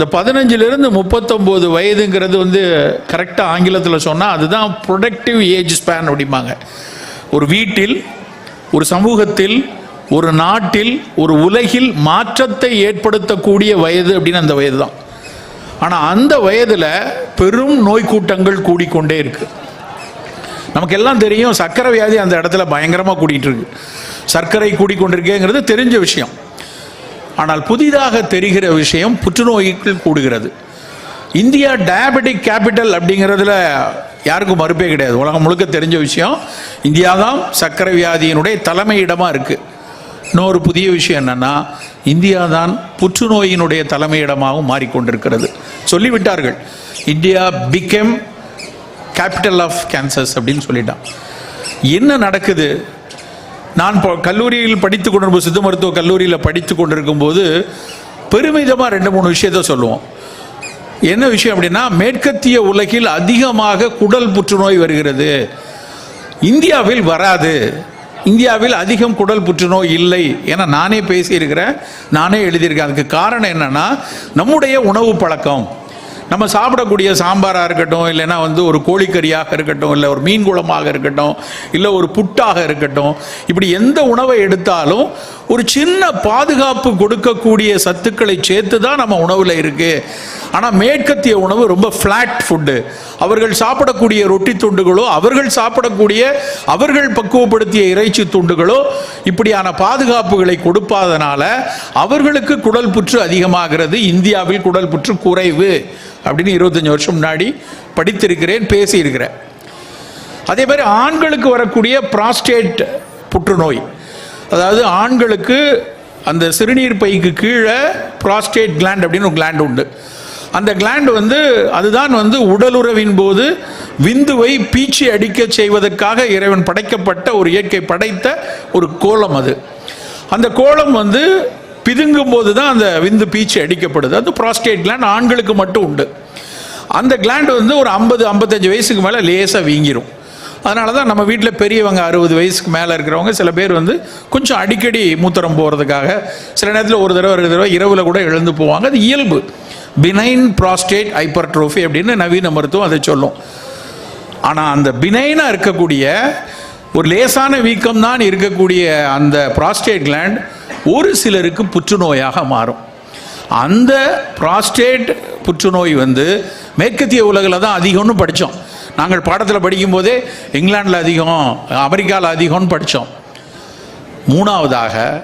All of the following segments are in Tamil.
இந்த பதினஞ்சிலிருந்து முப்பத்தொம்போது வயதுங்கிறது வந்து கரெக்டாக ஆங்கிலத்தில் சொன்னால் அதுதான் ப்ரொடக்டிவ் ஏஜ் ஸ்பேன் அப்படிம்பாங்க. ஒரு வீட்டில் ஒரு சமூகத்தில் ஒரு நாட்டில் ஒரு உலகில் மாற்றத்தை ஏற்படுத்தக்கூடிய வயது அப்படின்னு அந்த வயது தான் ஆனால் அந்த வயதில் பெரும் நோய் கூட்டங்கள் கூடிக்கொண்டே இருக்குது நமக்கு எல்லாம் தெரியும் சர்க்கரை வியாதி அந்த இடத்துல பயங்கரமாக கூட்டிகிட்டு இருக்கு. சர்க்கரை கூடிக்கொண்டிருக்கேங்கிறது தெரிஞ்ச விஷயம். ஆனால் புதிதாக தெரிகிற விஷயம் புற்றுநோய்கள் கூடுகிறது. இந்தியா டயபெட்டிக் கேபிட்டல் அப்படிங்கிறதுல யாருக்கும் மறுப்பே கிடையாது. உலகம் முழுக்க தெரிஞ்ச விஷயம் இந்தியா தான் சர்க்கரை வியாதியினுடைய தலைமையிடமாக இருக்குது இன்னொரு புதிய விஷயம் என்னென்னா இந்தியா தான் புற்றுநோயினுடைய தலைமையிடமாகவும் மாறிக்கொண்டிருக்கிறது. சொல்லிவிட்டார்கள். India become capital of cancers அப்படின்னு சொல்லிட்டான். என்ன நடக்குது? நான் கல்லூரியில் படித்து கொண்டிருக்கும் சித்த மருத்துவ கல்லூரியில் படித்து கொண்டிருக்கும் போது பெருமிதமாக ரெண்டு மூணு விஷயத்த சொல்லுவோம். என்ன விஷயம் அப்படின்னா மேற்கத்திய உலகில் அதிகமாக குடல் புற்றுநோய் வருகிறது. இந்தியாவில் வராது. இந்தியாவில் அதிகம் குடல் புற்றுநோய் இல்லை. என நானே பேசியிருக்கிறேன் நானே எழுதியிருக்கேன். அதுக்கு காரணம் என்னன்னா நம்முடைய உணவு பழக்கம். நம்ம சாப்பிடக்கூடிய சாம்பாராக இருக்கட்டும் இல்லைன்னா வந்து ஒரு கோழிக்கறியாக இருக்கட்டும் இல்லை ஒரு மீன் குளமாக இருக்கட்டும் இல்லை ஒரு புட்டாக இருக்கட்டும் இப்படி எந்த உணவை எடுத்தாலும் ஒரு சின்ன பாதுகாப்பு கொடுக்கக்கூடிய சத்துக்களை சேர்த்து தான் நம்ம உணவில் இருக்குது ஆனால் மேற்கத்திய உணவு ரொம்ப ஃப்ளாட் ஃபுட்டு அவர்கள் சாப்பிடக்கூடிய ரொட்டி துண்டுகளோ அவர்கள் சாப்பிடக்கூடிய அவர்கள் பக்குவப்படுத்திய இறைச்சி துண்டுகளோ இப்படியான பாதுகாப்புகளை கொடுப்பாதனால அவர்களுக்கு குடல் புற்று அதிகமாகிறது இந்தியாவில் குடல் புற்று குறைவு. அப்படின்னு இருபத்தஞ்சி வருஷம் முன்னாடி படித்திருக்கிறேன் பேசியிருக்கிறேன். அதே மாதிரி ஆண்களுக்கு வரக்கூடிய ப்ராஸ்டேட் புற்றுநோய் அதாவது ஆண்களுக்கு அந்த சிறுநீர் பைக்கு கீழே ப்ராஸ்டேட் கிளாண்ட் அப்படின்னு ஒரு கிளாண்ட் உண்டு. அந்த கிளாண்ட் வந்து அதுதான் வந்து உடலுறவின் போது விந்துவை பீச்சி அடிக்க செய்வதற்காக இறைவன் படைக்கப்பட்ட ஒரு இயற்கை படைத்த ஒரு கோலம் அது. அந்த கோலம் வந்து பிதுங்கும் போது தான் அந்த விந்து பீச்சு அடிக்கப்படுது. அது ப்ராஸ்டேட் கிளாண்ட் ஆண்களுக்கு மட்டும் உண்டு. அந்த கிளாண்ட் வந்து ஒரு ஐம்பது ஐம்பத்தஞ்சு வயசுக்கு மேலே லேசாக வீங்கிரும். அதனால தான் நம்ம வீட்டில் பெரியவங்க அறுபது வயசுக்கு மேலே இருக்கிறவங்க சில பேர் வந்து கொஞ்சம் அடிக்கடி மூத்திரம் போகிறதுக்காக சில நேரத்தில் ஒரு தடவை ரெண்டு தடவை இரவில் கூட எழுந்து போவாங்க. அது இயல்பு. பினைன் ப்ராஸ்டேட் ஹைப்பர்ட்ரோஃபி அப்படின்னு நவீன மருத்துவம் அதை சொல்லும். ஆனால் அந்த பினைனாக இருக்கக்கூடிய ஒரு லேசான வீக்கம் தான் இருக்கக்கூடிய அந்த ப்ராஸ்டேட் கிளாண்ட் ஒரு சிலருக்கு புற்றுநோயாக மாறும். அந்த ப்ராஸ்டேட் புற்றுநோய் வந்து மேற்கத்திய உலகில் தான் அதிகம்னு படித்தோம் நாங்கள் பாடத்தில் படிக்கும்போதே இங்கிலாந்தில் அதிகம் அமெரிக்காவில் அதிகம்னு படித்தோம் மூணாவதாக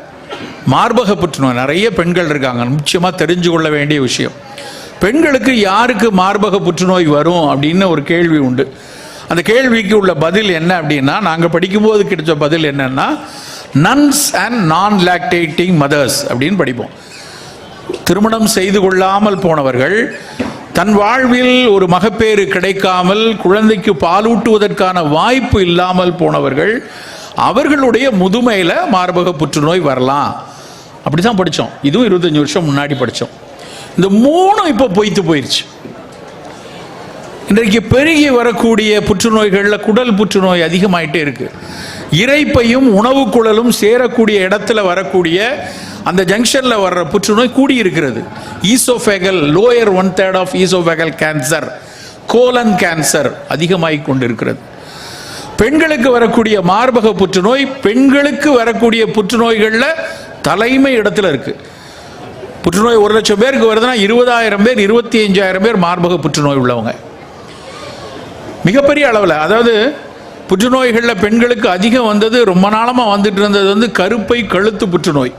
மார்பக புற்றுநோய் நிறைய பெண்கள் இருக்காங்க. முக்கியமாக தெரிஞ்சு கொள்ள வேண்டிய விஷயம். பெண்களுக்கு யாருக்கு மார்பக புற்றுநோய் வரும் அப்படின்னு ஒரு கேள்வி உண்டு. அந்த கேள்விக்கு உள்ள பதில் என்ன அப்படின்னா நாங்கள் படிக்கும்போது கிடைச்ச பதில் என்னன்னா nuns and non lactating mothers அப்படின்னு படிப்போம். திருமணம் செய்து கொள்ளாமல் போனவர்கள் தன் வாழ்வில் ஒரு மகப்பேறு கிடைக்காமல் குழந்தைக்கு பாலூட்டுவதற்கான வாய்ப்பு இல்லாமல் போனவர்கள் அவர்களுடைய முதுமையில் மார்பக புற்றுநோய் வரலாம். அப்படி தான் படித்தோம் இதுவும் இருபத்தஞ்சி வருஷம் முன்னாடி படித்தோம் இந்த மூணும் இப்போ பொய்த்து போயிடுச்சு இன்றைக்கு பெருகி வரக்கூடிய புற்றுநோய்களில் குடல் புற்றுநோய் அதிகமாயிட்டே இருக்குது இறைப்பையும் உணவு குழலும் சேரக்கூடிய இடத்துல வரக்கூடிய அந்த ஜங்ஷனில் வர்ற புற்றுநோய் கூடி இருக்கிறது oesophageal lower one third of oesophageal cancer colon cancer அதிகமாகி கொண்டிருக்கிறது. பெண்களுக்கு வரக்கூடிய மார்பக புற்றுநோய் பெண்களுக்கு வரக்கூடிய புற்றுநோய்களில் தலைமை இடத்துல இருக்குது புற்றுநோய் ஒரு லட்சம் பேருக்கு வருதுன்னா இருபதாயிரம் பேர் இருபத்தி அஞ்சாயிரம் பேர் மார்பக புற்றுநோய் உள்ளவங்க. மிகப்பெரிய அளவில் அதாவது புற்றுநோய்களில் பெண்களுக்கு அதிகம் வந்தது ரொம்ப நாளமாக வந்துட்டு இருந்தது வந்து கருப்பை கழுத்து புற்றுநோய்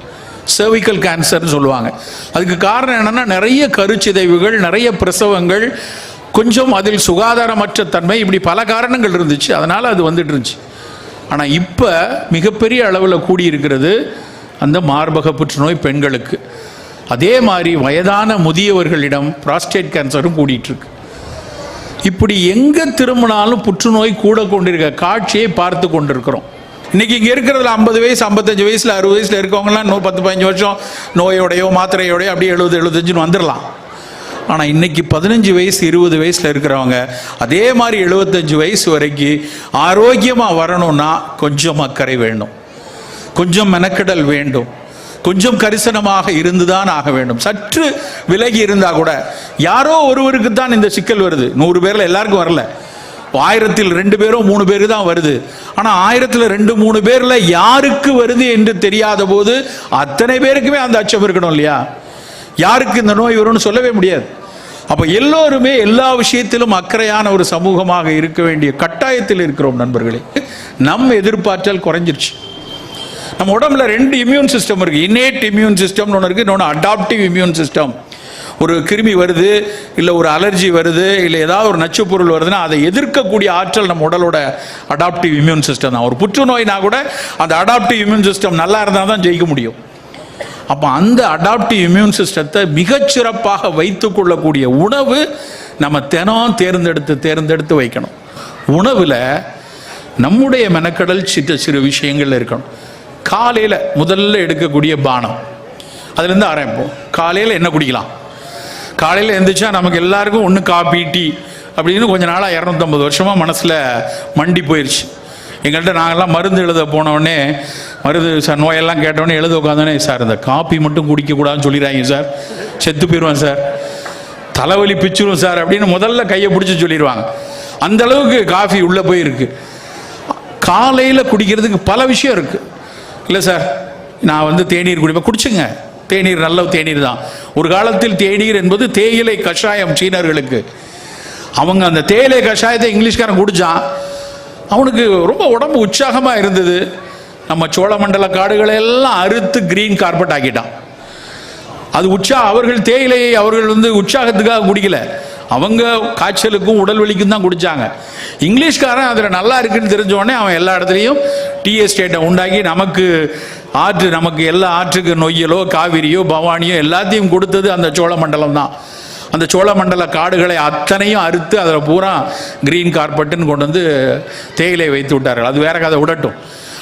சர்விக்கல் கேன்சர்னு சொல்லுவாங்க. அதுக்கு காரணம் என்னென்னா நிறைய கருச்சிதைவுகள் நிறைய பிரசவங்கள் கொஞ்சம் அதில் சுகாதாரமற்ற தன்மை இப்படி பல காரணங்கள் இருந்துச்சு அதனால் அது வந்துட்டு இருந்துச்சு. ஆனால் இப்போ மிகப்பெரிய அளவில் கூடியிருக்கிறது அந்த மார்பக புற்றுநோய் பெண்களுக்கு. அதே மாதிரி வயதான முதியவர்களிடம் prostate கேன்சரும் கூடிட்டு இருக்கு. இப்படி எங்கே திரும்பினாலும் புற்றுநோய் கூட கொண்டிருக்க காட்சியை பார்த்து கொண்டிருக்கிறோம். இன்னைக்கு இங்கே இருக்கிறதுல ஐம்பது வயசு ஐம்பத்தஞ்சு வயசில் அறுபது வயசில் இருக்கவங்கலாம் இன்னும் பத்து பதினஞ்சு வருஷம் நோயோடையோ மாத்திரையோடையோ அப்படியே எழுபது எழுபத்தஞ்சுன்னு வந்துடலாம். ஆனால் இன்னைக்கு பதினஞ்சு வயசு இருபது வயசில் இருக்கிறவங்க அதே மாதிரி எழுபத்தஞ்சு வயசு வரைக்கும் ஆரோக்கியமாக வரணும்னா கொஞ்சம் அக்கறை வேணும் கொஞ்சம் மெனக்கெடல் வேண்டும். கொஞ்சம் கரிசனமாக இருந்துதான் ஆக வேண்டும். சற்று விலகி இருந்தா கூட யாரோ ஒருவருக்கு தான் இந்த சிக்கல் வருது. நூறு பேர்ல எல்லாருக்கும் வரல. ஆயிரத்தில் ரெண்டு பேரோ மூணு பேர் தான் வருது. ஆனா ஆயிரத்தில் ரெண்டு மூணு பேர்ல யாருக்கு வருது என்று தெரியாத போது அத்தனை பேருக்குமே அந்த அச்சம் இருக்கணும் இல்லையா? யாருக்கு இந்த நோய் வரும்னு சொல்லவே முடியாது. அப்ப எல்லோருமே எல்லா விஷயத்திலும் அக்கறையான ஒரு சமூகமாக இருக்க வேண்டிய கட்டாயத்தில் இருக்கிறோம் நண்பர்களே. நம் எதிர்பார்த்தல் குறைஞ்சிருச்சு. நம்ம உடம்புல ரெண்டு இம்யூன் சிஸ்டம் இருக்கு. இன்னேட் இம்யூன் சிஸ்டம்னு ஒன்று இருக்கு இன்னொன்று அடாப்டிவ் இம்யூன் சிஸ்டம் ஒரு கிருமி வருது இல்லை ஒரு அலர்ஜி வருது இல்லை ஏதாவது ஒரு நச்சு பொருள் வருதுன்னா அதை எதிர்க்கக்கூடிய ஆற்றல் நம்ம உடலோட அடாப்டிவ் இம்யூன் சிஸ்டம் தான். ஒரு புற்றுநோய்னா கூட அந்த அடாப்டிவ் இம்யூன் சிஸ்டம் நல்லா இருந்தால் தான் ஜெயிக்க முடியும். அப்போ அந்த அடாப்டிவ் இம்யூன் சிஸ்டத்தை மிகச்சிறப்பாக வைத்து கொள்ளக்கூடிய உணவு நம்ம தினம் தேர்ந்தெடுத்து தேர்ந்தெடுத்து வைக்கணும். உணவில் நம்முடைய மெனக்கடல் சிற்ற சிறு விஷயங்கள் இருக்கணும். காலையில் முதல்ல எடுக்கக்கூடிய பானம். அதுலேருந்து ஆரம்பிப்போம். காலையில் என்ன குடிக்கலாம். காலையில் எழுந்திரிச்சா நமக்கு எல்லாருக்கும் ஒன்று காப்பி டீ அப்படின்னு கொஞ்ச நாளாக இரநூத்தம்பது வருஷமாக மனசில் மண்டி போயிடுச்சு எங்கள்கிட்ட நாங்கள்லாம் மருந்து எழுத போனோடனே மருந்து சார் நோயெல்லாம் கேட்டோடனே எழுத உட்காந்தோடனே சார் இந்த காப்பி மட்டும் குடிக்கக்கூடாதுன்னு சொல்லிடுறாங்க சார். செத்து போயிடுவேன் சார். தலைவலி பிச்சிரும் சார் அப்படின்னு முதல்ல கையை பிடிச்சி சொல்லிடுவாங்க. அந்த அளவுக்கு காஃபி உள்ளே போயிருக்கு. காலையில் குடிக்கிறதுக்கு பல விஷயம் இருக்குது இல்லை சார் நான் வந்து தேநீர் குடிப்பேன். குடிச்சுங்க. தேநீர் நல்ல தேநீர் தான். ஒரு காலத்தில் தேநீர் என்பது தேயிலை கஷாயம் சீனர்களுக்கு. அவங்க அந்த தேயிலை கஷாயத்தை இங்கிலீஷ்காரன் குடித்தான் அவனுக்கு ரொம்ப உடம்பு உற்சாகமாக இருந்தது. நம்ம சோழமண்டல காடுகளை எல்லாம் அறுத்து கிரீன் கார்பெட் ஆக்கிட்டான். அது உற்சா அவர்கள் தேயிலையை அவர்கள் வந்து உற்சாகத்துக்காக குடிக்கல. அவங்க காய்ச்சலுக்கும் உடல் வலிக்கும் தான் குடித்தாங்க இங்கிலீஷ்காரன் அதில் நல்லா இருக்குன்னு தெரிஞ்சோடனே அவன் எல்லா இடத்துலையும் டீ எஸ்டேட்டை உண்டாக்கி நமக்கு ஆற்று நமக்கு எல்லா ஆற்றுக்கு நொய்யலோ காவிரியோ பவானியோ எல்லாத்தையும் கொடுத்தது அந்த சோழமண்டலம் தான். அந்த சோழமண்டல காடுகளை அத்தனையும் அறுத்து அதில் பூரா கிரீன் கார்பெட்டுன்னு கொண்டு வந்து தேயிலை வைத்து விட்டார்கள். அது வேற கதை விடட்டும்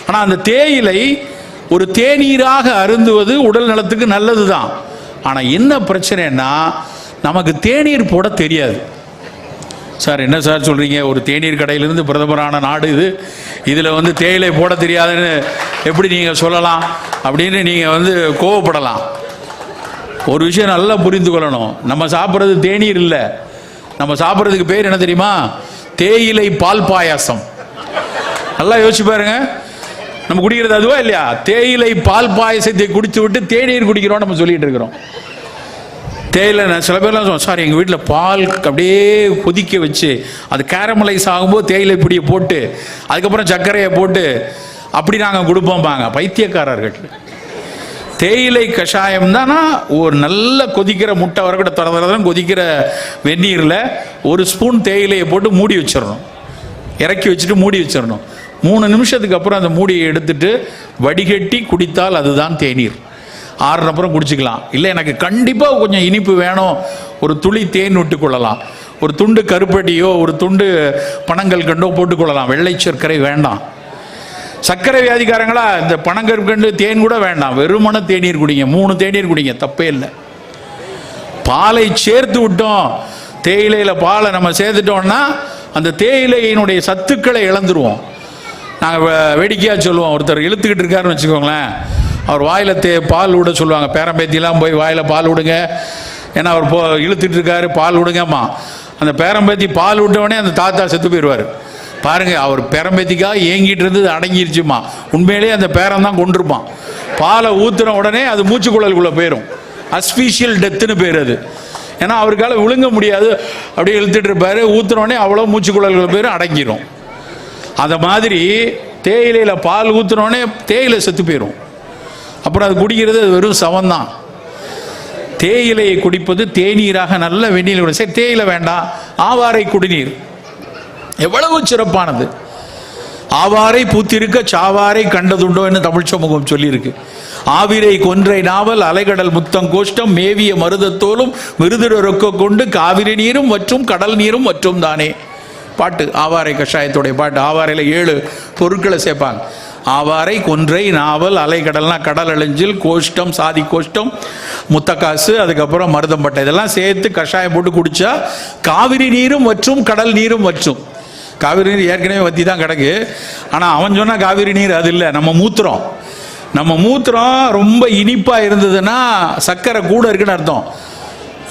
ஆனால் அந்த தேயிலை ஒரு தேநீராக அருந்துவது உடல் நலத்துக்கு நல்லது தான் ஆனால் என்ன பிரச்சனைன்னா நமக்கு தேநீர் போட தெரியாது. சார் என்ன சார் சொல்கிறீங்க ஒரு தேநீர் கடையிலேருந்து பிரதமரான நாடு இது. இதில் வந்து தேயிலை போட தெரியாதுன்னு எப்படி நீங்கள் சொல்லலாம்? அப்படின்னு நீங்கள் வந்து கோவப்படலாம். ஒரு விஷயம் நல்லா புரிந்து கொள்ளணும். நம்ம சாப்பிட்றது தேநீர் இல்லை. நம்ம சாப்பிட்றதுக்கு பேர் என்ன தெரியுமா? தேயிலை பால் பாயாசம். நல்லா யோசிச்சு பாருங்க. நம்ம குடிக்கிறது அதுவா இல்லையா? தேயிலை பால் பாயசத்தை குடித்து விட்டு தேநீர் குடிக்கிறோம் நம்ம சொல்லிட்டு இருக்கிறோம். தேயிலை நான் சில பேர்லாம் சொல்லுவோம் சார் எங்கள் வீட்டில் பால் அப்படியே கொதிக்க வச்சு அது கேரமலைஸ் ஆகும்போது தேயிலை பிடியை போட்டு அதுக்கப்புறம் சர்க்கரையை போட்டு அப்படி நாங்கள் கொடுப்போம்பாங்க. பைத்தியக்காரர்கள். தேயிலை கஷாயம் தானா ஒரு நல்ல கொதிக்கிற முட்டை வரக்கூட திறந்துறதும் கொதிக்கிற வெந்நீரில் ஒரு ஸ்பூன் தேயிலையை போட்டு மூடி வச்சிடணும். இறக்கி வச்சுட்டு மூடி வச்சிடணும். மூணு நிமிஷத்துக்கு அப்புறம் அந்த மூடியை எடுத்துட்டு வடிகட்டி குடித்தால் அதுதான் தேநீர். ஆறுன அப்புறம் குடிச்சிக்கலாம். இல்லை எனக்கு கண்டிப்பாக கொஞ்சம் இனிப்பு வேணும். ஒரு துளி தேன் விட்டு கொள்ளலாம். ஒரு துண்டு கருப்பட்டியோ ஒரு துண்டு பணங்கள் கண்டோ போட்டுக்கொள்ளலாம் வெள்ளை சர்க்கரை வேண்டாம். சர்க்கரை வியாதிக்காரங்களா இந்த பனங்கற்கண்டு தேன் கூட வேண்டாம். வெறுமன தேநீர் குடிங்க. மூணு தேநீர் குடிங்க. தப்பே இல்லை. பாலை சேர்த்து விட்டோம். தேயிலையில் பாலை நம்ம சேர்த்துட்டோம்னா அந்த தேயிலையினுடைய சத்துக்களை இழந்துருவோம். நாங்கள் வேடிக்கையாக சொல்லுவோம். ஒருத்தர் இழுத்துக்கிட்டு இருக்காருன்னு வச்சுக்கோங்களேன். அவர் வாயில் தே பால் விட சொல்லுவாங்க. பேரம்பேத்திலாம் போய் வாயில் பால் விடுங்க ஏன்னா அவர் போ இழுத்துட்டு இருக்காரு பால் விடுங்கம்மா அந்த பேரம்பேத்தி பால் விட்டவொடனே அந்த தாத்தா செத்து போயிடுவார் பாருங்கள் அவர் பேரம்பேத்திக்காக ஏங்கிட்டு இருந்தது அடங்கிருச்சுமா உண்மையிலேயே அந்த பேரம் தான் கொண்டிருப்பான் பாலை ஊத்துன உடனே அது மூச்சுக்குழலுக்குள்ளே போயிடும் அஸ்பீஷியல் டெத்துன்னு பேர் அது. ஏன்னா அவருக்கால விழுங்க முடியாது. அப்படியே இழுத்துட்டு இருப்பாரு ஊத்துன அவ்வளோ மூச்சுக்குழல்கள் பேரும் அடங்கிடும் அந்த மாதிரி தேயிலையில் பால் ஊற்றுனோடனே தேயிலை செத்து போயிடும் அப்புறம் அது குடிக்கிறது வெறும் சவம் தான் தேயிலையை குடிப்பது தேநீராக நல்ல வெந்நீர் குடி சரி தேயிலை வேண்டாம். ஆவாரை குடிநீர். எவ்வளவு சிறப்பானது. ஆவாரை பூத்திருக்க சாவாரை கண்டதுண்டோ என்று தமிழ் சமூகம் சொல்லியிருக்கு. ஆவிரை கொன்றை நாவல் அலைகடல் முத்தம் கோஷ்டம் மேவிய மருதத்தோலும் விருதுடரொக்க கொண்டு காவிரி நீரும் மற்றும் கடல் நீரும் மற்றும் தானே. பாட்டு ஆவாரை கஷாயத்துடைய பாட்டு. ஆவாரையில் ஏழு பொருட்களை சேர்ப்பாங்க. ஆவாரை கொன்றை நாவல் அலைக்கடல்னா கடல் அழிஞ்சில் கோஷ்டம் சாதி கோஷ்டம் முத்தக்காசு அதுக்கப்புறம் மருதம்பட்டை. இதெல்லாம் சேர்த்து கஷாயம் போட்டு குடிச்சா காவிரி நீரும் மற்றும் கடல் நீரும் மற்றும் காவிரி நீர் ஏற்கனவே வத்தி தான் கிடக்கு. ஆனால் அவன் சொன்னால் காவிரி நீர் அது இல்லை. நம்ம மூத்திரம். நம்ம மூத்திரம் ரொம்ப இனிப்பாக இருந்ததுன்னா சர்க்கரை கூட இருக்குன்னு அர்த்தம்.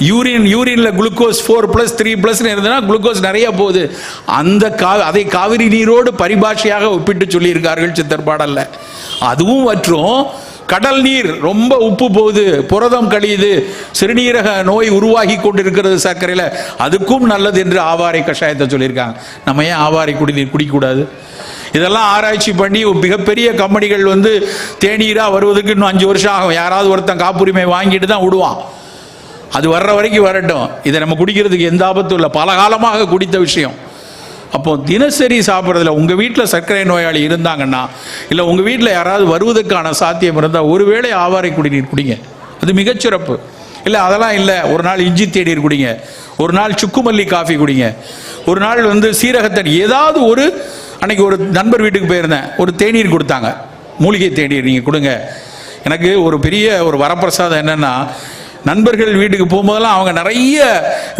Urine யூரின்ல glucose four plus three plus இருந்ததுன்னா குளுக்கோஸ் நிறைய போகுது. அந்த கா அதை காவிரி நீரோடு பரிபாஷையாக ஒப்பிட்டு சொல்லியிருக்கார்கள் சித்தர்பாடல்ல அதுவும் வற்றும் கடல் நீர் ரொம்ப உப்பு போகுது புரதம் கழியுது சிறுநீரக நோய் உருவாகி கொண்டிருக்கிறது சர்க்கரையில். அதுக்கும் நல்லது என்று ஆவாரை கஷாயத்தை சொல்லியிருக்காங்க. நம்ம ஏன் ஆவாரை குடிநீர் குடிக்கக்கூடாது? இதெல்லாம் ஆராய்ச்சி பண்ணி மிகப்பெரிய கம்பெனிகள் வந்து தேநீராக வருவதற்கு இன்னும் அஞ்சு வருஷம் ஆகும். யாராவது ஒருத்தன் காப்புரிமை வாங்கிட்டு தான் விடுவான். அது வர்ற வரைக்கும் வரட்டும். இதை நம்ம குடிக்கிறதுக்கு எந்த ஆபத்தும் இல்லை. பல காலமாக குடித்த விஷயம். அப்போ தினசரி சாப்பிட்றதுல உங்கள் வீட்டில் சர்க்கரை நோயாளி இருந்தாங்கன்னா இல்லை உங்கள் வீட்டில் யாராவது வருவதற்கான சாத்தியம் இருந்தால் ஒருவேளை ஆவாரை குடிநீர் குடிங்க. அது மிகச்சிறப்பு. இல்லை அதெல்லாம் இல்லை. ஒரு நாள் இஞ்சி தேநீர் குடிங்க. ஒரு நாள் சுக்குமல்லி காஃபி குடிங்க. ஒரு நாள் வந்து சீரகத்தன் ஏதாவது ஒரு அன்னைக்கு ஒரு நண்பர் வீட்டுக்கு போயிருந்தேன். ஒரு தேநீர் கொடுத்தாங்க. மூலிகை தேநீர் நீங்கள் கொடுங்க. எனக்கு ஒரு பெரிய ஒரு வரப்பிரசாதம் என்னென்னா நண்பர்கள் வீட்டுக்கு போகும்போதெல்லாம் அவங்க நிறைய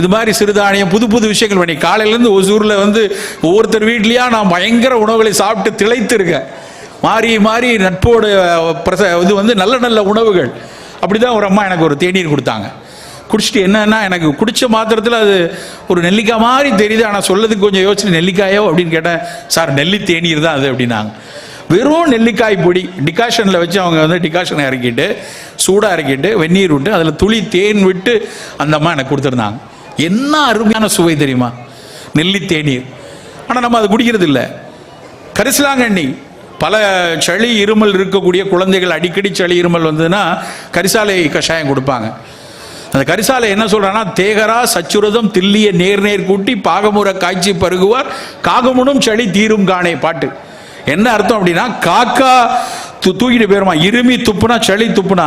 இது மாதிரி சிறுதானியம் புது புது விஷயங்கள் பண்ணி காலையிலேருந்து ஒசூரில் வந்து ஒவ்வொருத்தர் வீட்லேயா நான் பயங்கர உணவுகளை சாப்பிட்டு திளைத்து இருக்கேன் மாறி மாறி நட்போடு பிரச இது வந்து நல்ல நல்ல உணவுகள். அப்படி தான் ஒரு அம்மா எனக்கு ஒரு தேநீர் கொடுத்தாங்க. குடிச்சிட்டு என்னன்னா எனக்கு குடிச்ச மாத்திரத்தில் அது ஒரு நெல்லிக்காய் மாதிரி தெரியுது. ஆனால் சொல்லதுக்கு கொஞ்சம் யோசிச்சு நெல்லிக்காயோ அப்படின்னு கேட்டேன் சார் நெல்லி தேநீர் தான் அது அப்படின்னாங்க. வெறும் நெல்லிக்காய் பொடி டிகாஷனில் வச்சு அவங்க வந்து டிகாஷனை இறக்கிட்டு சூடாக இறக்கிட்டு வெந்நீர் விட்டு அதில் துளி தேன் விட்டு அந்த அம்மா எனக்கு கொடுத்துருந்தாங்க. என்ன அருமையான சுவை தெரியுமா? நெல்லி தேநீர். ஆனால் நம்ம அது குடிக்கிறது இல்லை. கரிசலாங்கண்ணி பல சளி இருமல் இருக்கக்கூடிய குழந்தைகள் அடிக்கடி சளி இருமல் வந்ததுன்னா கரிசாலை கஷாயம் கொடுப்பாங்க. அந்த கரிசாலை என்ன சொல்றான்னா தேகரா சச்சுரதம் தில்லிய நேர் நேர் கூட்டி பாகமுற காய்ச்சி பருகுவார் காகமுனும் சளி தீரும் காணே பாட்டு. என்ன அர்த்தம் அப்படின்னா காக்கா து தூக்கிட்டு போயிருமா? இருமி துப்புனா சளி துப்புனா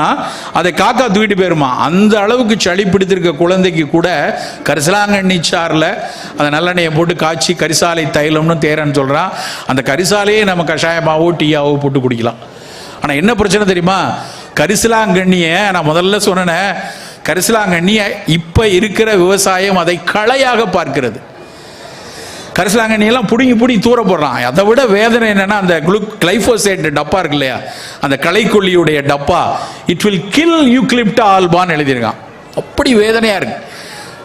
அதை காக்கா தூக்கிட்டு போயிருமா? அந்த அளவுக்கு சளி பிடித்திருக்க குழந்தைக்கு கூட கரிசலாங்கண்ணி சாரில் அந்த நல்லெண்ணெயை போட்டு காய்ச்சி கரிசாலை தைலம்னு தேரன்னு சொல்கிறான் அந்த கரிசாலையே நம்ம கஷாயமாவோ டீயாவோ போட்டு குடிக்கலாம். ஆனால் என்ன பிரச்சனை தெரியுமா? கரிசலாங்கண்ணியை நான் முதல்ல சொன்னேன் கரிசலாங்கண்ணியை இப்போ இருக்கிற விவசாயம் அதை களையாக பார்க்கிறது. கரிசலாங்கண்ணியெல்லாம் பிடுங்கி பிடுங்கி தூர போடுறான். அதை விட வேதனை என்னன்னா அந்த குளு கிளைஃபோசேட் டப்பா இருக்கு இல்லையா? அந்த களைக்கொல்லியுடைய டப்பா. இட் வில் கில் யூக்லிப்டா ஆல்பான்னு எழுதியிருக்கான். அப்படி வேதனையா இருக்கு.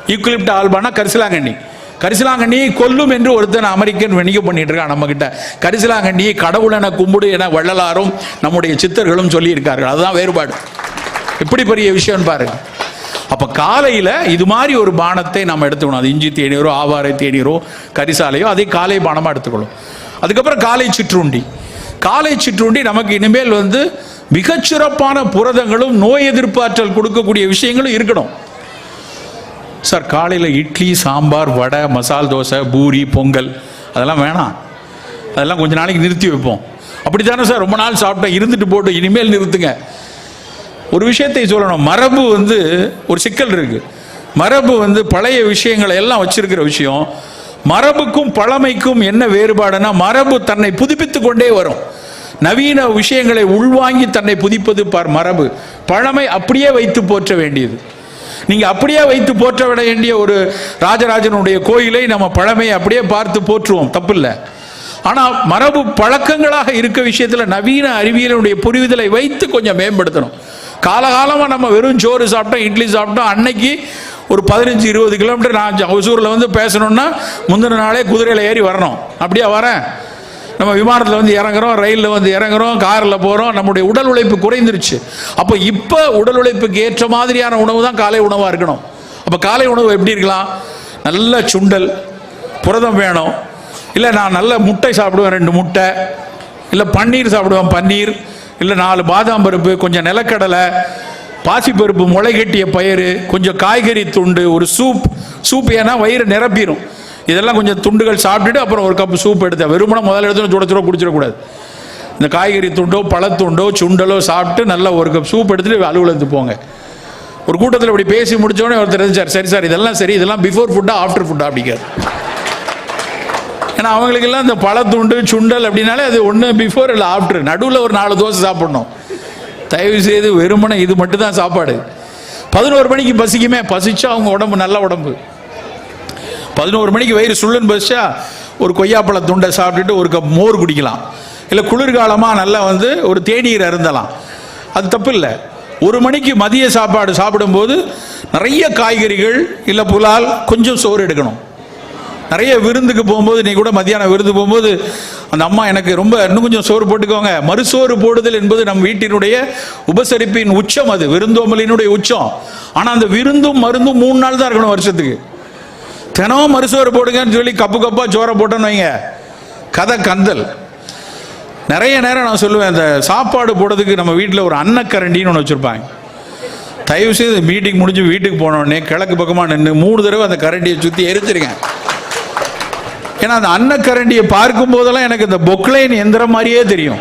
யூக்லிப்டா ஆல்பானா கரிசலாங்கண்ணி. கரிசலாங்கண்ணியை கொல்லும் என்று ஒருத்தன் அமெரிக்கன் வணிக பண்ணிட்டு இருக்கான் நம்ம கிட்ட கரிசலாங்கண்ணியை கடவுள் என கும்பிடு என வள்ளலாரும் நம்முடைய சித்தர்களும் சொல்லியிருக்கார்கள். அதுதான் வேறுபாடு. எப்படி பெரிய விஷயம் பாருங்க. அப்ப காலையில இது மாதிரி ஒரு பானத்தை நம்ம எடுத்துக்கணும். அது இஞ்சி தேநீரோ ஆவாரை தேநீரோ கரிசாலையோ அதை காலை பானமா எடுத்துக்கணும். அதுக்கப்புறம் காலை சிற்றுண்டி. காலை சிற்றுண்டி நமக்கு இனிமேல் வந்து மிகச்சிறப்பான புரதங்களும் நோய் எதிர்ப்பாற்றல் கொடுக்கக்கூடிய விஷயங்களும் இருக்கணும். சார் காலையில் இட்லி சாம்பார் வடை மசால் தோசை பூரி பொங்கல் அதெல்லாம் வேணாம். அதெல்லாம் கொஞ்ச நாளைக்கு நிறுத்தி வைப்போம். அப்படி தானே சார் ரொம்ப நாள் சாப்பிட்டேன் இருந்துட்டு போட்டு இனிமேல் நிறுத்துங்க. ஒரு விஷயத்தை சொல்லணும். மரபு வந்து ஒரு சிக்கல் இருக்கு. மரபு வந்து பழைய விஷயங்களை எல்லாம் வச்சிருக்கிற விஷயம். மரபுக்கும் பழமைக்கும் என்ன வேறுபாடுனா மரபு தன்னை புதுப்பித்து கொண்டே வரும். நவீன விஷயங்களை உள்வாங்கி தன்னை புதிப்பது பார் மரபு. பழமை அப்படியே வைத்து போற்ற வேண்டியது. நீங்க அப்படியே வைத்து போற்ற விட வேண்டிய ஒரு ராஜராஜனுடைய கோயிலை நம்ம பழமையை அப்படியே பார்த்து போற்றுவோம். தப்பில்லை. ஆனா மரபு பழக்கங்களாக இருக்க விஷயத்துல நவீன அறிவியலுடைய புரிதலை வைத்து கொஞ்சம் மேம்படுத்தணும். காலகாலமாக நம்ம வெறும் சோறு சாப்பிட்டோம் இட்லி சாப்பிட்டோம். அன்னைக்கு ஒரு பதினஞ்சு இருபது கிலோமீட்டர் நான் ஒசூரில் வந்து பேசணும்னா முந்தின நாளே குதிரையில் ஏறி வரணும். அப்படியா வரேன். நம்ம விமானத்தில் வந்து இறங்குறோம் ரயிலில் வந்து இறங்குறோம் காரில் போகிறோம் நம்முடைய உடல் உழைப்பு குறைந்துருச்சு. அப்போ இப்போ உடல் உழைப்புக்கு ஏற்ற மாதிரியான உணவு தான் காலை உணவாக இருக்கணும். அப்போ காலை உணவு எப்படி இருக்கலாம்? நல்ல சுண்டல் புரதம் வேணும். இல்லை நான் நல்ல முட்டை சாப்பிடுவேன் ரெண்டு முட்டை. இல்லை பன்னீர் சாப்பிடுவேன் பன்னீர். இல்லை நாலு பாதாம் பருப்பு கொஞ்சம் நிலக்கடலை பாசிப்பருப்பு முளை கட்டிய பயிறு கொஞ்சம் காய்கறி துண்டு ஒரு சூப் சூப் ஏன்னா வயிறு நிரப்பிடும் இதெல்லாம் கொஞ்சம் துண்டுகள் சாப்பிட்டுட்டு அப்புறம் ஒரு கப் சூப் எடுத்தேன். வெறுமனை முதல்ல எடுத்து சுட சுட குடிச்சிடக்கூடாது. இந்த காய்கறி துண்டோ பழத்துண்டோ சுண்டலோ சாப்பிட்டு நல்லா ஒரு கப் சூப் எடுத்துட்டு அலுவலகத்துக்கு போங்க. ஒரு கூட்டத்தில் இப்படி பேசி முடிச்ச ஒருத்தர் சார் சரி சார் இதெல்லாம் சரி இதெல்லாம் பிஃபோர் ஃபுட்டா ஆஃப்டர் ஃபுட்டா அப்படிங்கிறார். ஏன்னா அவங்களுக்கெல்லாம் இந்த பழத்துண்டு சுண்டல் அப்படின்னாலே அது ஒன்று பிஃபோர் இல்லை ஆஃப்டர் நடுவில் ஒரு நாலு தோசை சாப்பிடணும். தயவு செய்து வெறுமனை இது மட்டும்தான் சாப்பாடு. பதினோரு மணிக்கு பசிக்குமே பசிச்சா அவங்க உடம்பு நல்ல உடம்பு. பதினோரு மணிக்கு வயிறு சுள்ளுன்னு பசிச்சா ஒரு கொய்யாப்பழ துண்டை சாப்பிட்டுட்டு ஒரு கப் மோர் குடிக்கலாம். இல்லை குளிர்காலமாக நல்லா வந்து ஒரு தேநீர் அருந்தலாம். அது தப்பு இல்லை. ஒரு மணிக்கு மதிய சாப்பாடு சாப்பிடும்போது நிறைய காய்கறிகள் இல்லை புலால் கொஞ்சம் சோறு எடுக்கணும். நிறைய விருந்துக்கு போகும்போது நீ கூட மத்தியானம் விருந்து போகும்போது அந்த அம்மா எனக்கு ரொம்ப இன்னும் கொஞ்சம் சோறு போட்டுக்கோங்க. மறுசோறு போடுதல் என்பது நம் வீட்டினுடைய உபசரிப்பின் உச்சம் அது விருந்தோம்பலினுடைய உச்சம். ஆனால் அந்த விருந்தும் மருந்தும் மூணு நாள் தான் இருக்கணும் வருஷத்துக்கு. தினம் மறுசோறு போடுங்கன்னு சொல்லி கப்பு கப்பா சோறை போட்டோன்னு வைங்க. கதை கந்தல். நிறைய நேரம் நான் சொல்லுவேன் இந்த சாப்பாடு போடுறதுக்கு நம்ம வீட்டில் ஒரு அன்னக்கரண்டின்னு ஒன்று வச்சுருப்பாங்க. தயவு செய்து மீட்டிங் முடிஞ்சு வீட்டுக்கு போனோடனே கிழக்கு பக்கமாக நின்று மூணு தடவை அந்த கரண்டியை சுற்றி எரிச்சிருக்கேன் ஏன்னா அந்த அன்னக்கரண்டியை பார்க்கும் போதெல்லாம் எனக்கு இந்த பொக்லைன் எந்திரம் மாதிரியே தெரியும்.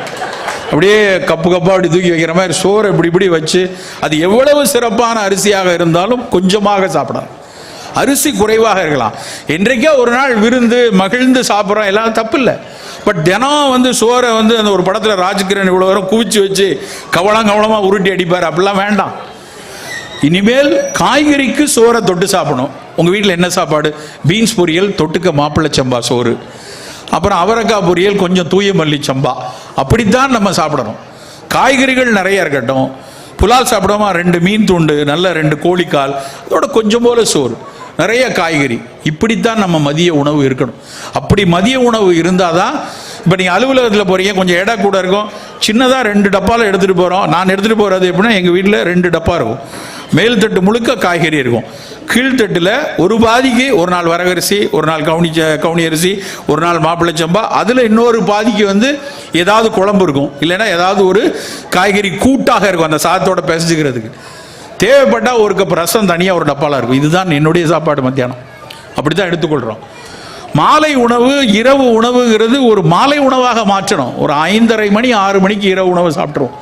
அப்படியே கப்பு கப்பா அப்படி தூக்கி வைக்கிற மாதிரி சோறு இப்படி இப்படி வச்சு அது எவ்வளவு சிறப்பான அரிசியாக இருந்தாலும் கொஞ்சமாக சாப்பிடலாம். அரிசி குறைவாக இருக்கலாம். என்றைக்கோ ஒரு நாள் விருந்து மகிழ்ந்து சாப்பிட்றோம் எல்லாம் தப்பு இல்லை பட் தினம் வந்து சோறை வந்து அந்த ஒரு படத்தில் ராஜகிரண் இவ்வளோ வரும் குவிச்சு வச்சு கவலம் கவலமாக உருட்டி அடிப்பார். அப்படிலாம் வேண்டாம். இனிமேல் காய்கறிக்கு சோறை தொட்டு சாப்பிடணும். உங்கள் வீட்டில் என்ன சாப்பாடு? பீன்ஸ் பொரியல் தொட்டுக்க மாப்பிள்ளை சம்பா சோறு. அப்புறம் அவரக்காய் பொரியல் கொஞ்சம் தூய மல்லி சம்பா. அப்படித்தான் நம்ம சாப்பிடணும். காய்கறிகள் நிறைய இருக்கட்டும். புலால் சாப்பிடாம ரெண்டு மீன் துண்டு நல்ல ரெண்டு கோழிக்கால் அதோட கொஞ்சம் போல சோறு. நிறைய காய்கறி. இப்படித்தான் நம்ம மதிய உணவு இருக்கணும். அப்படி மதிய உணவு இருந்தால் தான் இப்போ நீங்கள் அலுவலகத்தில் போகிறீங்க கொஞ்சம் இடம் கூட இருக்கும். சின்னதாக ரெண்டு டப்பாவில் எடுத்துகிட்டு போகிறோம் நான் எடுத்துகிட்டு போகிறது எப்படின்னா எங்கள் வீட்டில் ரெண்டு டப்பா இருக்கும். மேல் தட்டு முழுக்க காய்கறி இருக்கும். கீழ்த்தட்டில் ஒரு பாதிக்கு ஒரு நாள் வரகரிசி ஒரு நாள் கவுனி கவுனி அரிசி ஒரு நாள் மாப்பிள்ளை சம்பா. அதில் இன்னொரு பாதிக்கு வந்து ஏதாவது குழம்பு இருக்கும். இல்லைன்னா ஏதாவது ஒரு காய்கறி கூட்டாக இருக்கும் அந்த சாதத்தோட பிசைஞ்சுக்கிறதுக்கு. தேவைப்பட்டால் ஒரு கப் ரசம் தனியாக ஒரு டப்பாவில் இருக்கும். இதுதான் என்னுடைய சாப்பாடு மத்தியானம். அப்படி தான் எடுத்துக்கொள்கிறோம் மாலை உணவு இரவு உணவுங்கிறது ஒரு மாலை உணவாக மாற்றணும். ஒரு ஐந்தரை மணி ஆறு மணிக்கு இரவு உணவு சாப்பிட்ருவோம்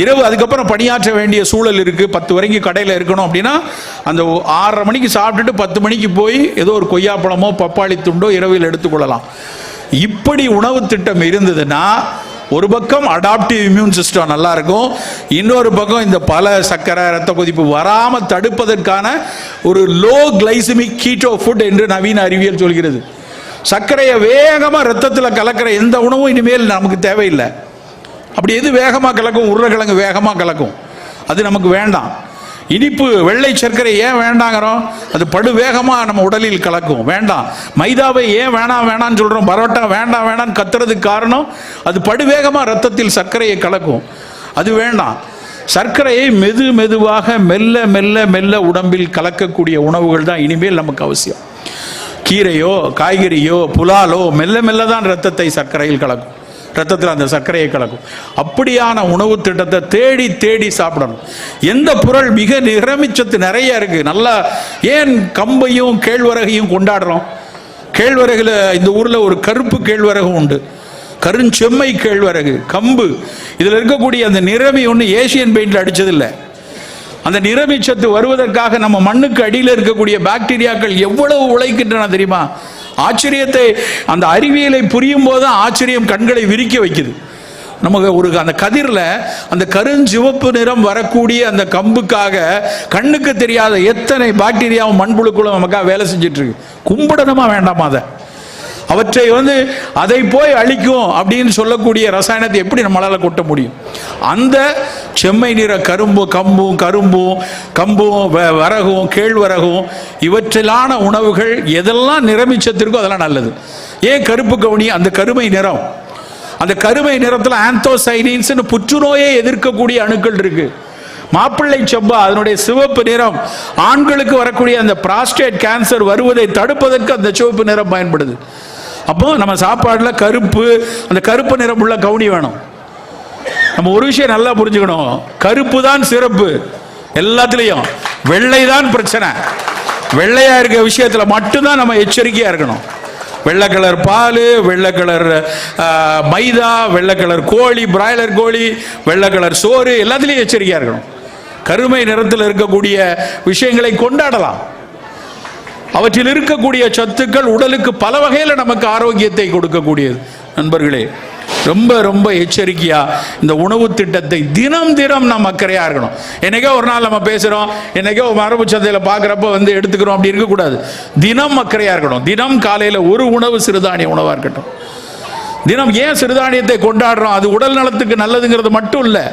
இரவு அதுக்கப்புறம் பணியாற்ற வேண்டிய சூழல் இருக்குது பத்து வரைக்கும் கடையில் இருக்கணும் அப்படின்னா அந்த ஆறரை மணிக்கு சாப்பிட்டுட்டு பத்து மணிக்கு போய் ஏதோ ஒரு கொய்யாப்பழமோ பப்பாளி துண்டோ இரவில் எடுத்துக்கொள்ளலாம். இப்படி உணவு திட்டம் இருந்ததுன்னா ஒரு பக்கம் அடாப்டிவ் இம்யூன் சிஸ்டம் நல்லா இருக்கும். இன்னொரு பக்கம் இந்த பல சர்க்கரை ரத்த கொதிப்பு வராமல் தடுப்பதற்கான ஒரு லோ கிளைசிமிக் கீட்டோ ஃபுட் என்று நவீன அறிவியல் சொல்கிறது. சர்க்கரையை வேகமாக ரத்தத்தில் கலக்கிற எந்த உணவும் இனிமேல் நமக்கு தேவையில்லை. அப்படி எது வேகமாக கலக்கும்? உருளைக்கிழங்கு வேகமாக கலக்கும். அது நமக்கு வேண்டாம். இனிப்பு வெள்ளை சர்க்கரை ஏன் வேண்டாங்கிறோம்? அது படு வேகமாக நம்ம உடலில் கலக்கும். வேண்டாம். மைதாவை ஏன் வேணாம் வேணாம்னு சொல்கிறோம் பரோட்டா வேண்டாம் வேணாம்னு கத்துறதுக்கு காரணம் அது படு வேகமாக ரத்தத்தில் சர்க்கரையை கலக்கும். அது வேண்டாம். சர்க்கரையை மெது மெதுவாக மெல்ல மெல்ல மெல்ல உடம்பில் கலக்கக்கூடிய உணவுகள் தான் இனிமேல் நமக்கு அவசியம். கீரையோ காய்கறியோ புலாலோ மெல்ல மெல்ல தான் ரத்தத்தை சர்க்கரையில் கலக்கும். ரத்தத்தில் அந்த சர்க்கரையை கலக்கும். அப்படியான உணவு திட்டத்தை தேடி தேடி சாப்பிடணும். எந்த பொருள் மிக நிறமிச்சத்து நிறைய இருக்கு. நல்லா ஏன் கம்பையும் கேழ்வரகையும் கொண்டாடுறோம்? கேழ்வரகில் இந்த ஊரில் ஒரு கருப்பு கேழ்வரகு உண்டு. கருஞ்செம்மை கேழ்வரகு கம்பு. இதில் இருக்கக்கூடிய அந்த நிறமி ஒன்று ஏசியன் பெயிண்டில் அடித்ததில்லை அந்த நிறமிச்சத்து வருவதற்காக நம்ம மண்ணுக்கு அடியில் இருக்கக்கூடிய பாக்டீரியாக்கள் எவ்வளவு உழைக்கின்றன தெரியுமா? ஆச்சரியத்தை அந்த அறிவியலை புரியும் போது தான் ஆச்சரியம் கண்களை விரிக்க வைக்குது. நமக்கு ஒரு அந்த கதிரில் அந்த கருஞ்சிவப்பு நிறம் வரக்கூடிய அந்த கம்புக்காக கண்ணுக்கு தெரியாத எத்தனை பாக்டீரியாவும் மண்புழுக்களும் நமக்காக வேலை செஞ்சிட்ருக்கு இருக்கு. கும்பிடணுமா வேண்டாமா அதை? அவற்றை வந்து அதை போய் அழிக்கும் அப்படின்னு சொல்லக்கூடிய ரசாயனத்தை எப்படி நம்மளால் கொட்ட முடியும்? அந்த செம்மை நிற கரும்பு கம்பும் கரும்பும் கம்பும் வ- வரகும் கேழ்வரகும் இவற்றிலான உணவுகள் எதெல்லாம் நிறமிச்சத்திற்கோ அதெல்லாம் நல்லது. ஏன் கருப்பு கவுனி? அந்த கருமை நிறம். அந்த கருமை நிறத்தில் ஆந்தோசைனின்ஸ்னு புற்றுநோயை எதிர்க்கக்கூடிய அணுக்கள் இருக்கு. மாப்பிள்ளை செம்பா அதனுடைய சிவப்பு நிறம். ஆண்களுக்கு வரக்கூடிய அந்த பிராஸ்டேட் கேன்சர் வருவதை தடுப்பதற்கு அந்த சிவப்பு நிறம் பயன்படுது. அப்போ நம்ம சாப்பாடில் கருப்பு அந்த கருப்பு நிறம் உள்ள கவுனி வேணும். நம்ம ஒரு விஷயம் நல்லா புரிஞ்சுக்கணும். கருப்பு தான் சிறப்பு. எல்லாத்துலேயும். வெள்ளை தான் பிரச்சனை. வெள்ளையாக இருக்க விஷயத்தில் மட்டும்தான் நம்ம எச்சரிக்கையாக இருக்கணும். வெள்ளை கலர் பால் வெள்ளை கலர் மைதா வெள்ளை கலர் கோழி பிராய்லர் கோழி வெள்ளை கலர் சோறு எல்லாத்துலேயும் எச்சரிக்கையாக இருக்கணும். கருமை நிறத்தில் இருக்கக்கூடிய விஷயங்களை கொண்டாடலாம். அவற்றில் இருக்கக்கூடிய சத்துக்கள் உடலுக்கு பல வகையில் நமக்கு ஆரோக்கியத்தை கொடுக்கக்கூடியது. நண்பர்களே ரொம்ப ரொம்ப எச்சரிக்கையா இந்த உணவு திட்டத்தை தினம் தினம் நாம் அக்கறையா இருக்கணும். என்னைக்கோ ஒரு நாள் நம்ம பேசுறோம் என்னைக்கோ மரபு சந்தையில் பார்க்குறப்ப வந்து எடுத்துக்கிறோம் அப்படி இருக்கக்கூடாது. தினம் அக்கறையா இருக்கணும். தினம் காலையில் ஒரு உணவு சிறுதானிய உணவாக இருக்கட்டும். தினம் ஏன் சிறுதானியத்தை கொண்டாடுறோம்? அது உடல் நலத்துக்கு நல்லதுங்கிறது மட்டும் இல்லை.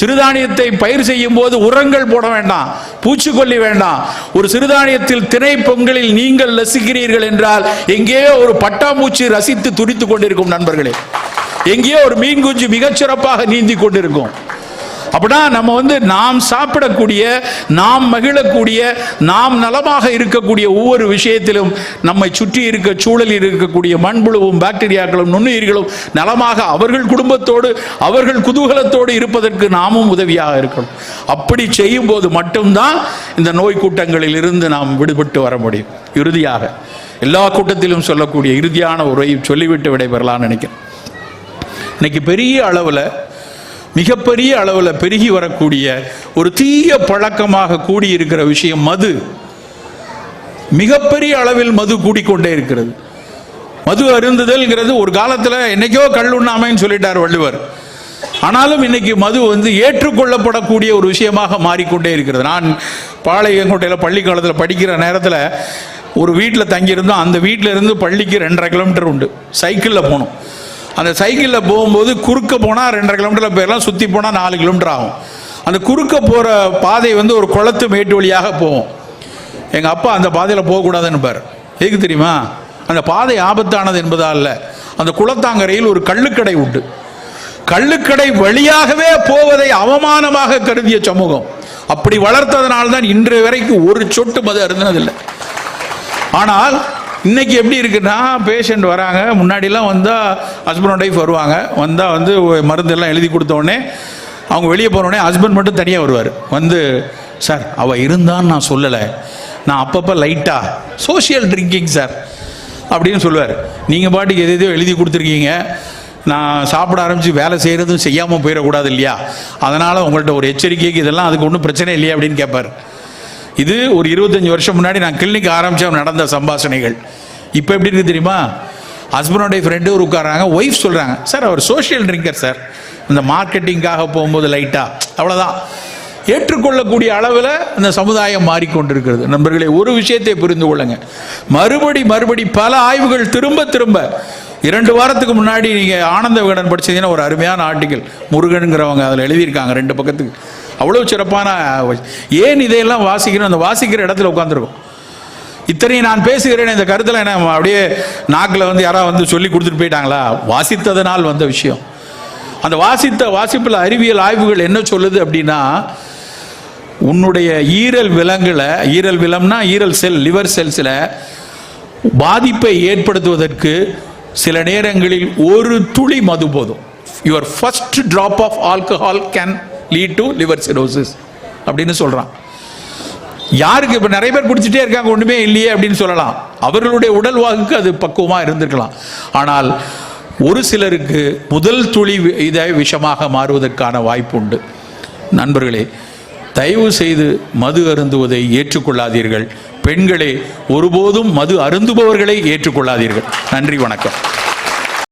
சிறுதானியத்தை பயிர் செய்யும் போது உரங்கள் போட வேண்டாம் பூச்சிக்கொல்லி வேண்டாம். ஒரு சிறுதானியத்தில் திணை பொங்கலில் நீங்கள் ரசிக்கிறீர்கள் என்றால் எங்கேயோ ஒரு பட்டாம்பூச்சி ரசித்து துடித்துக் கொண்டிருக்கும் நண்பர்களே. எங்கேயோ ஒரு மீன் குஞ்சு மிகச்சிறப்பாக நீந்தி கொண்டிருக்கும். அப்படின்னா நம்ம வந்து நாம் சாப்பிடக்கூடிய நாம் மகிழக்கூடிய நாம் நலமாக இருக்கக்கூடிய ஒவ்வொரு விஷயத்திலும் நம்மை சுற்றி இருக்க சூழலில் இருக்கக்கூடிய மண்புழுவும் பாக்டீரியாக்களும் நுண்ணுயிர்களும் நலமாக அவர்கள் குடும்பத்தோடு அவர்கள் குதூகலத்தோடு இருப்பதற்கு நாமும் உதவியாக இருக்கணும். அப்படி செய்யும் போது மட்டும்தான் இந்த நோய் கூட்டங்களில் இருந்து நாம் விடுபட்டு வர முடியும். இறுதியாக எல்லா கூட்டத்திலும் சொல்லக்கூடிய இறுதியான உரையை சொல்லிவிட்டு விடைபெறலாம்னு நினைக்கிறேன். இன்னைக்கு பெரிய அளவில் மிகப்பெரிய அளவில் பெருகி வரக்கூடிய ஒரு தீய பழக்கமாக கூடியிருக்கிற விஷயம் மது. மிகப்பெரிய அளவில் மது கூடிக்கொண்டே இருக்கிறது. மது அருந்துதல்ங்கிறது ஒரு காலத்தில் என்னைக்கோ கல் உண்ணாமைன்னு சொல்லிட்டார் வள்ளுவர். ஆனாலும் இன்னைக்கு மது வந்து ஏற்றுக்கொள்ளப்படக்கூடிய ஒரு விஷயமாக மாறிக்கொண்டே இருக்கிறது. நான் பாளையங்கோட்டையில் பள்ளி காலத்தில் படிக்கிற நேரத்தில் ஒரு வீட்டில் தங்கியிருந்தோம். அந்த வீட்டில் இருந்து பள்ளிக்கு ரெண்டரை கிலோமீட்டர் உண்டு. சைக்கிளில் போகணும் அந்த சைக்கிளில் போகும்போது குறுக்க போனால் ரெண்டரை கிலோமீட்டரில் போயிடலாம் சுற்றி போனால் நாலு கிலோமீட்டர் ஆகும். அந்த குறுக்க போகிற பாதை வந்து ஒரு குளத்து மேட்டு வழியாக போகும். எங்கள் அப்பா அந்த பாதையில் போகக்கூடாதுன்னு பார். எதுக்கு தெரியுமா? அந்த பாதை ஆபத்தானது என்பதால் இல்லை. அந்த குளத்தாங்கரையில் ஒரு கள்ளுக்கடை உண்டு. கள்ளுக்கடை வழியாகவே போவதை அவமானமாக கருதிய சமூகம். அப்படி வளர்த்ததனால்தான் இன்று வரைக்கும் ஒரு சொட்டு மது அருந்தினதில்லை. ஆனால் இன்னைக்கு எப்படி இருக்குன்னா பேஷண்ட் வராங்க முன்னாடிலாம் வந்தால் ஹஸ்பண்ட் ஒய்ஃப் வருவாங்க. வந்தால் வந்து மருந்தெல்லாம் எழுதி கொடுத்தோடனே அவங்க வெளியே போனோடனே ஹஸ்பண்ட் மட்டும் தனியாக வருவார். வந்து சார் அவள் இருந்தான்னு நான் சொல்லலை. நான் அப்பப்போ லைட்டாக சோஷியல் ட்ரிங்கிங் சார் அப்படின்னு சொல்லுவார். நீங்கள் பாட்டுக்கு எது எதையோ எழுதி கொடுத்துருக்கீங்க. நான் சாப்பிட ஆரம்பித்து வேலை செய்கிறதும் செய்யாமல் போயிடக்கூடாது இல்லையா? அதனால் உங்கள்கிட்ட ஒரு எச்சரிக்கைக்கு இதெல்லாம் அதுக்கு ஒன்றும் பிரச்சனை இல்லையா அப்படின்னு கேட்பார் இது ஒரு இருபத்தஞ்சி வருஷம் முன்னாடி நான் கிளினிக் ஆரம்பிச்ச நடந்த சம்பாஷணைகள். இப்போ எப்படி இருக்குது தெரியுமா? ஹஸ்பண்டோடைய ஃப்ரெண்டு ஒரு உட்காராங்க ஒய்ஃப் சொல்கிறாங்க சார் அவர் சோஷியல் ட்ரிங்கர் சார் இந்த மார்க்கெட்டிங்காக போகும்போது லைட்டாக அவ்வளோதான் ஏற்றுக்கொள்ளக்கூடிய அளவில் அந்த சமுதாயம் மாறிக்கொண்டிருக்கிறது. நண்பர்களே ஒரு விஷயத்தை புரிந்து கொள்ளுங்க. மறுபடி மறுபடி பல ஆய்வுகள் திரும்ப திரும்ப இரண்டு வாரத்துக்கு முன்னாடி நீங்கள் ஆனந்த விகடன் படிச்சீங்கன்னா ஒரு அருமையான ஆர்டிக்கல் முருகனுங்கிறவங்க அதில் எழுதியிருக்காங்க ரெண்டு பக்கத்துக்கு. அவ்வளோ சிறப்பான ஏன் இதையெல்லாம் வாசிக்கணும்? அந்த வாசிக்கிற இடத்துல உட்காந்துருக்கும் இத்தனை நான் பேசுகிறேன் இந்த கருத்தில் என்ன அப்படியே நாக்கில் வந்து யாராவது வந்து சொல்லி கொடுத்துட்டு போயிட்டாங்களா? வாசித்ததனால் வந்த விஷயம். அந்த வாசித்த வாசிப்பில் அறிவியல் ஆய்வுகள் என்ன சொல்லுது அப்படின்னா உன்னுடைய ஈரல் விலங்குல ஈரல் விலம்னா ஈரல் செல் லிவர் செல்ஸில் பாதிப்பை ஏற்படுத்துவதற்கு சில நேரங்களில் ஒரு துளி மது போதும். Your first drop of alcohol can lead to liver cirrhosis அப்படின்னு சொல்கிறான் யாருக்கு இப்போ நிறைய பேர் குடிச்சிட்டே இருக்காங்க ஒன்றுமே இல்லையே அப்படின்னு சொல்லலாம். அவர்களுடைய உடல் வாகுக்கு அது பக்குவமாக இருந்திருக்கலாம். ஆனால் ஒரு சிலருக்கு முதல் துளி இதை விஷமாக மாறுவதற்கான வாய்ப்பு உண்டு. நண்பர்களே தயவு செய்து மது அருந்துவதை ஏற்றுக்கொள்ளாதீர்கள். பெண்களே ஒருபோதும் மது அருந்துபவர்களை ஏற்றுக்கொள்ளாதீர்கள். நன்றி வணக்கம்.